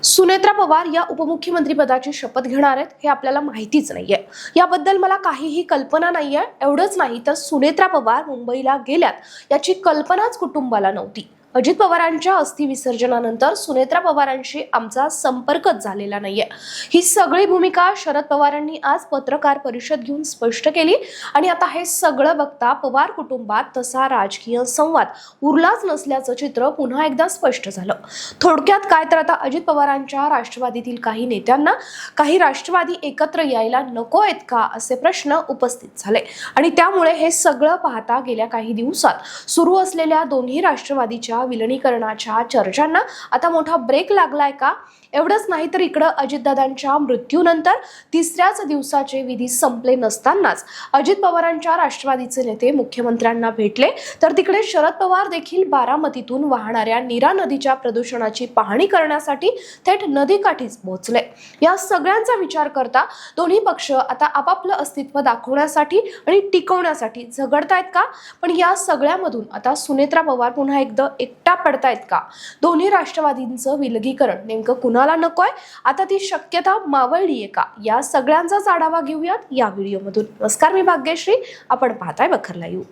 सुनेत्रा पवार या उपमुख्यमंत्री पदाची शपथ घेणार आहेत हे आपल्याला माहितीच नाहीये. याबद्दल मला काहीही कल्पना नाहीये एवढंच नाही तर सुनेत्रा पवार मुंबईला गेल्यात. याची कल्पनाच कुटुंबाला नव्हती. अजित पवारांच्या अस्थि विसर्जनानंतर सुनेत्रा पवारांशी आमचा संपर्कच झालेला नाहीये. ही सगळी भूमिका शरद पवारांनी आज पत्रकार परिषद घेऊन स्पष्ट केली. आणि आता हे सगळं बघता पवार कुटुंबात तसा राजकीय संवाद उरलाच नसल्याचं चित्र पुन्हा एकदा स्पष्ट झालं. थोडक्यात काय तर आता अजित पवारांच्या राष्ट्रवादीतील काही नेत्यांना काही राष्ट्रवादी एकत्र यायला नको आहेत का असे प्रश्न उपस्थित झाले. आणि त्यामुळे हे सगळं पाहता गेल्या काही दिवसात सुरू असलेल्या दोन्ही राष्ट्रवादीच्या विलनीकरणाच्या चर्चांना आता मोठा ब्रेक लागलाय का? एवढंच नाही तर इकडं अजितदादांच्या मृत्यूनंतर तिसऱ्याच दिवसाचे विधी संपले नसतानाच अजित पवारांच्या राष्ट्रवादीचे नेते मुख्यमंत्र्यांना भेटले. तर तिकडे शरद पवार देखील बारामतीतून वाहणाऱ्या नीरा नदीच्या प्रदूषणाची पाहणी करण्यासाठी थेट नदीकाठीच पोहोचले. या सगळ्यांचा विचार करता दोन्ही पक्ष आता आपापलं अस्तित्व दाखवण्यासाठी आणि टिकवण्यासाठी झगडतायत का? पण या सगळ्यामधून आता सुनेत्रा पवार पुन्हा एकदा एकटा पडतायत का? दोन्ही राष्ट्रवादींचं विलगीकरण नेमकं कुणाला नकोय? आता ती शक्यता मावळलीये का? या सगळ्यांचाच आढावा घेऊयात या व्हिडिओमधून. नमस्कार मी भाग्यश्री. आपण पाहताय बखरला येऊ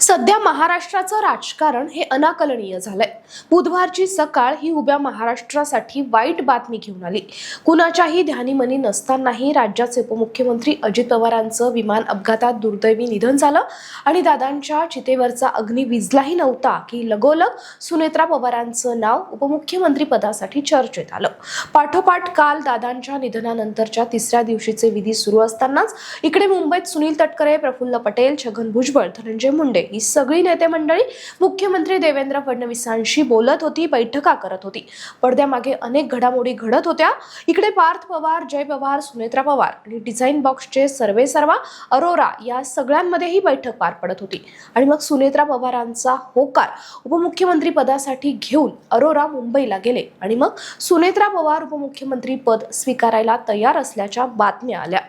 सध्या महाराष्ट्राचं राजकारण हे अनाकलनीय झालंय. बुधवारची सकाळ ही उभ्या महाराष्ट्रासाठी वाईट बातमी घेऊन आली. कुणाच्याही ध्यानीमनी नसतानाही राज्याचे उपमुख्यमंत्री अजित पवारांचं विमान अपघातात दुर्दैवी निधन झालं आणि दादांच्या चितेवरचा अग्नी विजलाही नव्हता की लगोलग सुनेत्रा पवारांचं नाव उपमुख्यमंत्री पदासाठी चर्चेत आलं. पाठोपाठ काल दादांच्या निधनानंतरच्या तिसऱ्या दिवशीचे विधी सुरू असतानाच इकडे मुंबईत सुनील तटकरे प्रफुल्ल पटेल छगन भुजबळ धनंजय मुंडे ही सगळी नेते मंडळी मुख्यमंत्री देवेंद्र फडणवीसांशी बोलत होती बैठका करत होती. पडद्यामागे अनेक घडामोडी घडत होत्या. इकडे पार्थ पवार जय पवार सुनेत्रा पवार आणि डिझाईन बॉक्सचे सर्वे सर्वा अरोरा या सगळ्यांमध्ये ही बैठक पार पडत होती. आणि मग सुनेत्रा पवारांचा होकार उपमुख्यमंत्री पदासाठी घेऊन अरोरा मुंबईला गेले. आणि मग सुनेत्रा पवार उपमुख्यमंत्री पद स्वीकारायला तयार असल्याच्या बातम्या आल्या.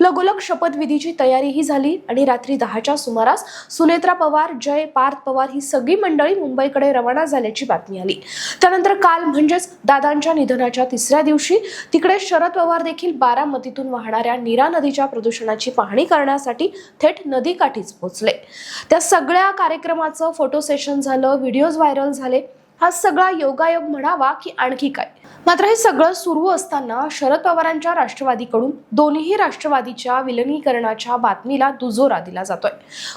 लगोलग शपथविधीची तयारीही झाली आणि रात्री दहाच्या सुमारास सुनेत्रा पवार जय पार्थ पवार ही सगळी मंडळी मुंबईकडे रवाना झाल्याची बातमी आली. त्यानंतर काल म्हणजेच दादांच्या निधनाच्या तिसऱ्या दिवशी तिकडे शरद पवार देखील बारामतीतून वाहणाऱ्या नीरा नदीच्या प्रदूषणाची पाहणी करण्यासाठी थेट नदीकाठीच पोहोचले. त्या सगळ्या कार्यक्रमाचं फोटो सेशन झालं व्हिडिओज व्हायरल झाले. हा सगळा योगायोग म्हणावा की आणखी काय? मात्र हे सगळं सुरू असताना शरद पवारांच्या राष्ट्रवादीकडून दोन्ही राष्ट्रवादीच्या विलनीकरणाच्या बातमीला दुजोरा दिला जातोय.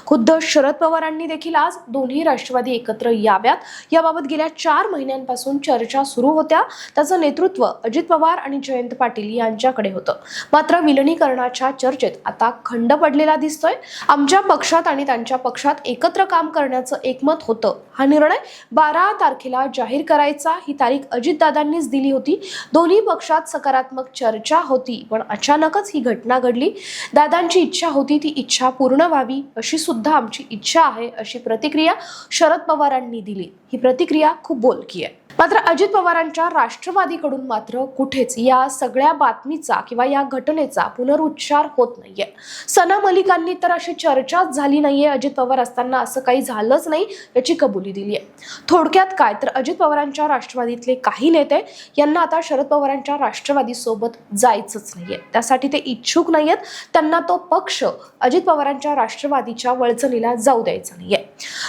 खुद्द शरद पवारांनी देखील आज दोन्ही राष्ट्रवादी एकत्र याव्यात. याबाबत गेल्या चार महिन्यांपासून चर्चा सुरू होत्या. त्याचं नेतृत्व अजित पवार आणि जयंत पाटील यांच्याकडे होतं. मात्र विलनीकरणाच्या चर्चेत आता खंड पडलेला दिसतोय. आमच्या पक्षात आणि त्यांच्या पक्षात एकत्र काम करण्याचं एकमत होतं हा निर्णय बारा तारखेला जाहीर करायचा ही तारीख अजितदादांनीच दिली होती. दोन्ही पक्षात सकारात्मक चर्चा होती पण अचानकच ही घटना घडली. दादांची इच्छा होती ती इच्छा पूर्ण व्हावी अशी सुद्धा आमची इच्छा आहे अशी प्रतिक्रिया शरद पवारांनी दिली. ही प्रतिक्रिया खूप बोलकी आहे मात्र अजित पवारांच्या राष्ट्रवादीकडून मात्र कुठेच या सगळ्या बातमीचा किंवा या घटनेचा पुनरुच्चार होत नाहीये. सना मलिकांनी तर अशी चर्चाच झाली नाहीये अजित पवार असताना असं काही झालंच नाही याची कबुली दिली आहे थोडक्यात काय? तर अजित पवारांच्या राष्ट्रवादीतले काही नेते यांना आता शरद पवारांच्या राष्ट्रवादीसोबत जायचंच नाहीये. त्यासाठी ते इच्छुक नाहीयेत. त्यांना तो पक्ष अजित पवारांच्या राष्ट्रवादीच्या वळचणीला जाऊ द्यायचा नाहीये.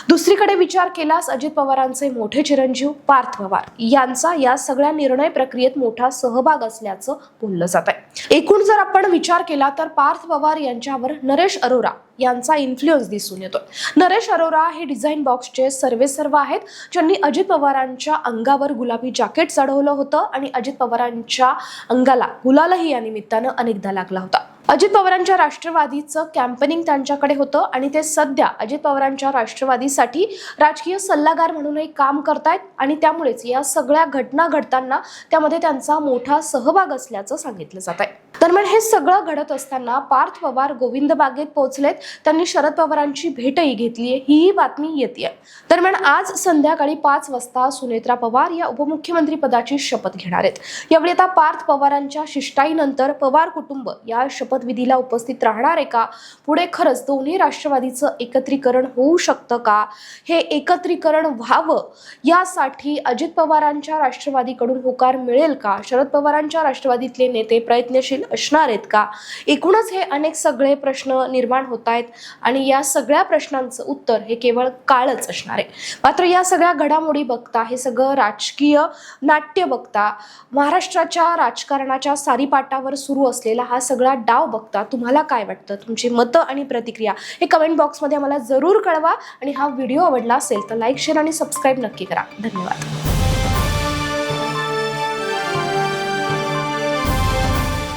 दुसरीकडे विचार केलास अजित पवारांचे मोठे चिरंजीव पार्थ पवार. यांचा या सगळ्या निर्णय प्रक्रियेत मोठा सहभाग असल्याचं बोललं जात आहे एकूण जर आपण विचार केला तर पार्थ पवार यांच्यावर नरेश अरोरा यांचा इन्फ्लुएन्स दिसून येतो नरेश अरोरा हे डिझाईन बॉक्सचे सर्वे सर्व आहेत. ज्यांनी अजित पवारांच्या अंगावर गुलाबी जॅकेट चढवलं होतं आणि अजित पवारांच्या अंगाला गुलालही या निमित्तानं अनेकदा लागला होता. अजित पवारांच्या राष्ट्रवादीचं कॅम्पेनिंग त्यांच्याकडे होतं आणि ते सध्या अजित पवारांच्या राष्ट्रवादीसाठी राजकीय सल्लागार म्हणूनही काम करतायत आणि त्यामुळेच या सगळ्या घटना घडताना त्यामध्ये त्यांचा मोठा सहभाग असल्याचं सांगितलं जात आहे. दरम्यान हे सगळं घडत असताना पार्थ पवार गोविंद बागेत पोहोचलेत. त्यांनी शरद पवारांची भेटही घेतली आहे हीही बातमी येते दरम्यान आज संध्याकाळी पाच वाजता सुनेत्रा पवार या उपमुख्यमंत्री पदाची शपथ घेणार आहेत. यावेळी आता पार्थ पवारांच्या शिष्टाईनंतर पवार कुटुंब या शपथ शपथविधीला उपस्थित राहणार आहे का? पुढे खरंच दोन्ही राष्ट्रवादीचं एकत्रीकरण होऊ शकतं का? हे एकत्रीकरण व्हावं यासाठी अजित पवारांच्या राष्ट्रवादीकडून होकार मिळेल का? शरद पवारांच्या राष्ट्रवादीतले नेते प्रयत्नशील असणार आहेत का? एकूणच हे अनेक सगळे प्रश्न निर्माण होत आहेत आणि या सगळ्या प्रश्नांचं उत्तर हे केवळ काळच असणार आहे. मात्र या सगळ्या घडामोडी बघता हे सगळं राजकीय नाट्य बघता महाराष्ट्राच्या राजकारणाच्या सारीपाटावर सुरू असलेला हा सगळा डाव बघता तुम्हाला काय वाटतं? तुमची मतं आणि प्रतिक्रिया हे कमेंट बॉक्समध्ये आम्हाला जरूर कळवा आणि हा व्हिडिओ आवडला असेल तर लाईक शेअर आणि सबस्क्राईब नक्की करा. धन्यवाद.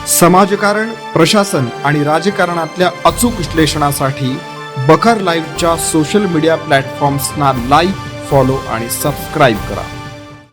समाजकारण प्रशासन आणि राजकारणातल्या अचूक विश्लेषणासाठी बखर लाईव्हच्या सोशल मीडिया प्लॅटफॉर्म्सना लाईक फॉलो आणि सबस्क्राईब करा.